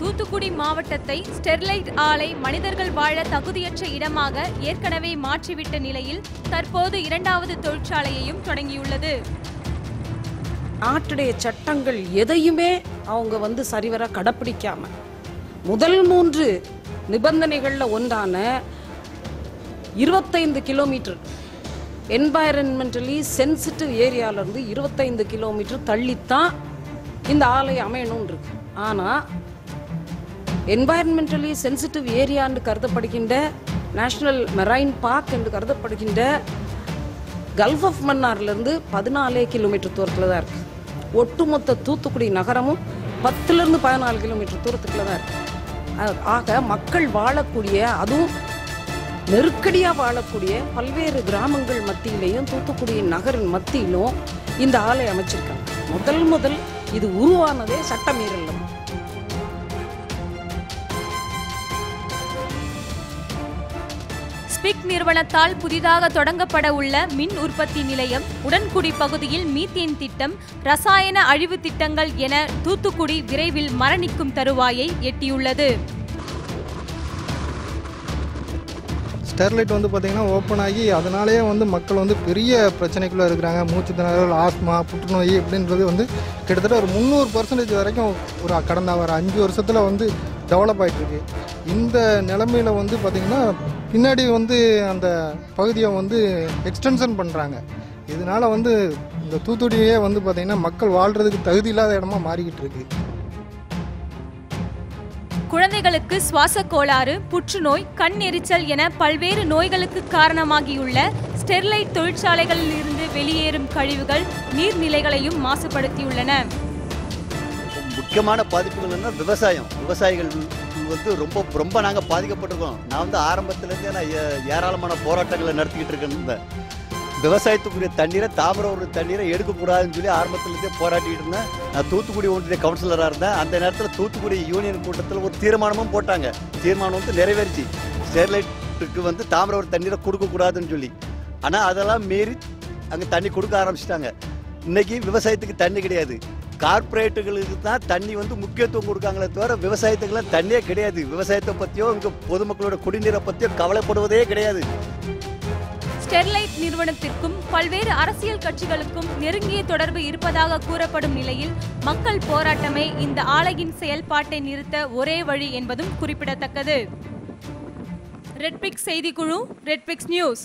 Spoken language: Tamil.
தூத்துக்குடி மாவட்டத்தை ஸ்டெர்லைட் ஆலை மனிதர்கள் வாழ தகுதியற்ற இடமாக ஏற்கனவே மாற்றிவிட்ட நிலையில் தற்போது இரண்டாவது தொழிற்சாலையையும் தொடங்கியுள்ளது. நாட்டுடைய சட்டங்கள் எதையுமே அவங்க வந்து சரிவர கடைப்பிடிக்காம முதல் மூன்று நிபந்தனைகளில் ஒன்றான இருபத்தைந்து கிலோமீட்டர் என்வாயரன்மெண்டலி சென்சிட்டிவ் ஏரியாவிலேருந்து இருபத்தைந்து கிலோமீட்டர் தள்ளித்தான் இந்த ஆலை அமையணும்னு இருக்கு. ஆனால் என்வாயர்மெண்டலி சென்சிட்டிவ் ஏரியா என்று கருதப்படுகின்ற நேஷனல் மெரைன் பார்க் என்று கருதப்படுகின்ற கல்ஃப் ஆஃப் மன்னார்லேருந்து பதினாலே கிலோமீட்டர் தூரத்தில் தான் இருக்குது ஒட்டுமொத்த தூத்துக்குடி நகரமும் பத்துலேருந்து பதினாலு கிலோமீட்டர் தூரத்துக்குள்ள தான் இருக்குது ஆக மக்கள் வாழக்கூடிய அதுவும் நெருக்கடியாக வாழக்கூடிய பல்வேறு கிராமங்கள் மத்தியிலையும் தூத்துக்குடி நகரின் மத்தியிலும் இந்த ஆலை அமைச்சிருக்காங்க. முதல் முதல் இது உருவானதே சட்டமீறல் தான். ஸ்பிக் நிறுவனத்தால் புதிதாக தொடங்கப்பட உள்ள மின் உற்பத்தி நிலையம் உடன்குடி பகுதியில் மீத்தேன் திட்டம் ரசாயன அழிவு திட்டங்கள் என தூத்துக்குடி விரைவில் மரணிக்கும் தருவாயை எட்டியுள்ளது. ஸ்டெர்லைட் வந்து பார்த்திங்கன்னா ஓப்பன் ஆகி அதனாலேயே வந்து மக்கள் வந்து பெரிய பிரச்சனைக்குள்ளே இருக்கிறாங்க. மூச்சு திணறல் ஆஸ்மா புற்றுநோய் அப்படின்றது வந்து கிட்டத்தட்ட ஒரு முந்நூறு பர்சன்டேஜ் வரைக்கும் ஒரு கடந்த ஒரு அஞ்சு வருஷத்தில் வந்து டெவலப் ஆகிட்டுருக்கு இந்த நிலமையில வந்து பார்த்திங்கன்னா பின்னாடி வந்து அந்த பகுதியை வந்து எக்ஸ்டென்ஷன் பண்ணுறாங்க இதனால வந்து இந்த தூத்துக்குடியே வந்து பார்த்திங்கன்னா மக்கள் வாழ்கிறதுக்கு தகுதி இல்லாத இடமா மாறிக்கிட்டு இருக்கு. குழந்தைகளுக்கு சுவாச கோளாறு புற்றுநோய் கண் எரிச்சல் என பல்வேறு நோய்களுக்கு காரணமாகியுள்ள ஸ்டெர்லைட் தொழிற்சாலைகளில் இருந்து வெளியேறும் கழிவுகள் நீர்நிலைகளையும் மாசுபடுத்தியுள்ளன. முக்கியமான பாதிப்புகள் விவசாயம். விவசாயிகள் வந்து ரொம்ப ரொம்ப நாங்கள் பாதிக்கப்பட்டிருக்கோம். நான் வந்து ஆரம்பத்துலேருந்தே நான் ஏ- ஏராளமான போராட்டங்களை நடத்திக்கிட்டு இருக்கேன் விவசாயத்துக்குரிய தண்ணீரை தாமிரபரணி தண்ணீரை எடுக்கக்கூடாதுன்னு சொல்லி ஆரம்பத்துலேருந்தே போராட்டிக்கிட்டு இருந்தேன். நான் தூத்துக்குடி ஒன்றிய கவுன்சிலராக இருந்தேன். அந்த நேரத்தில் தூத்துக்குடி யூனியன் கூட்டத்தில் ஒரு தீர்மானமும் போட்டாங்க. தீர்மானம் வந்து நிறைவேறிச்சு. ஸ்டெர்லைட்டுக்கு வந்து தாமிரபரணி தண்ணீரை கொடுக்கக்கூடாதுன்னு சொல்லி. ஆனால் அதெல்லாம் மீறி அங்கே தண்ணி கொடுக்க ஆரம்பிச்சிட்டாங்க. இன்றைக்கி விவசாயத்துக்கு தண்ணி கிடையாது. கார்ப்பரேட்டுகளுக்கு தான் தண்ணி வந்து முக்கியத்துவம் கொடுக்காங்களே தவிர விவசாயத்துக்குலாம் தண்ணியே கிடையாது. விவசாயத்தை பற்றியோ இங்கே பொதுமக்களோட குடிநீரை பற்றியோ கவலைப்படுவதே கிடையாது. ஸ்டெர்லைட் நிறுவனத்திற்கும் பல்வேறு அரசியல் கட்சிகளுக்கும் நெருங்கிய தொடர்பு இருப்பதாக கூறப்படும் நிலையில் மக்கள் போராட்டமே இந்த ஆலையின் செயல்பாட்டை நிறுத்த ஒரே வழி என்பதும் குறிப்பிடத்தக்கது. ரெட்பிக்ஸ் செய்திக்குழு ரெட்பிக்ஸ் நியூஸ்.